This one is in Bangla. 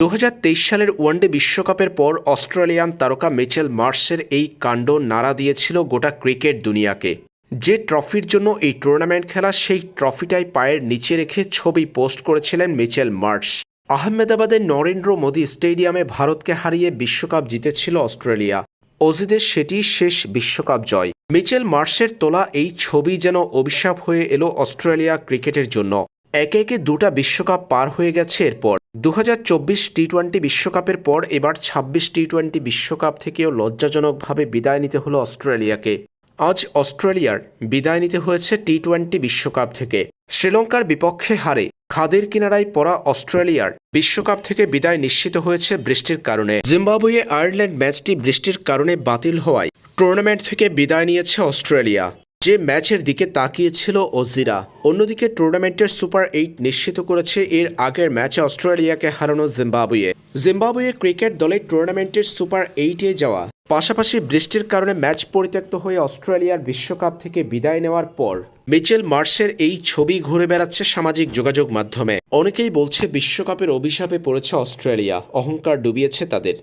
দু হাজার তেইশ সালের ওয়ানডে বিশ্বকাপের পর অস্ট্রেলিয়ান তারকা মিচেল মার্সের এই কাণ্ড নাড়া দিয়েছিল গোটা ক্রিকেট দুনিয়াকে। যে ট্রফির জন্য এই টুর্নামেন্ট খেলা, সেই ট্রফিটাই পায়ের নিচে রেখে ছবি পোস্ট করেছিলেন মিচেল মার্স আহমেদাবাদের নরেন্দ্র মোদী স্টেডিয়ামে ভারতকে হারিয়ে বিশ্বকাপ জিতেছিল অস্ট্রেলিয়া। অজিদের সেটি শেষ বিশ্বকাপ জয়। মিচেল মার্সের তোলা এই ছবি যেন অভিশাপ হয়ে এলো অস্ট্রেলিয়া ক্রিকেটের জন্য। একে একে দুটা বিশ্বকাপ পার হয়ে গেছে এরপর। দু টি টোয়েন্টি বিশ্বকাপের পর এবার ছাব্বিশ টি টোয়েন্টি বিশ্বকাপ থেকেও লজ্জাজনকভাবে বিদায় নিতে হলো অস্ট্রেলিয়াকে। আজ অস্ট্রেলিয়ার বিদায় নিতে হয়েছে টি টোয়েন্টি বিশ্বকাপ থেকে। শ্রীলঙ্কার বিপক্ষে হারে খাদের কিনারায় পড়া অস্ট্রেলিয়ার বিশ্বকাপ থেকে বিদায় নিশ্চিত হয়েছে বৃষ্টির কারণে। জিম্বাবুয়ে আয়ারল্যান্ড ম্যাচটি বৃষ্টির কারণে বাতিল হওয়ায় টুর্নামেন্ট থেকে বিদায় নিয়েছে অস্ট্রেলিয়া। যে ম্যাচের দিকে তাকিয়েছিল অজিরা অন্যদিকে টুর্নামেন্টের সুপার এইট নিশ্চিত করেছে এর আগের ম্যাচে অস্ট্রেলিয়াকে হারানো জিম্বাবুয়ে। জিম্বাবুয়ে ক্রিকেট দলে টুর্নামেন্টের সুপার এইটে যাওয়া। পাশাপাশি বৃষ্টির কারণে ম্যাচ পরিত্যক্ত হয়ে অস্ট্রেলিয়ার বিশ্বকাপ থেকে বিদায় নেওয়ার পর মিচেল মার্শের এই ছবি ঘুরে বেড়াচ্ছে সামাজিক যোগাযোগ মাধ্যমে। অনেকেই বলছে বিশ্বকাপের অভিশাপে পড়েছে অস্ট্রেলিয়া, অহংকার ডুবিয়েছে তাদের।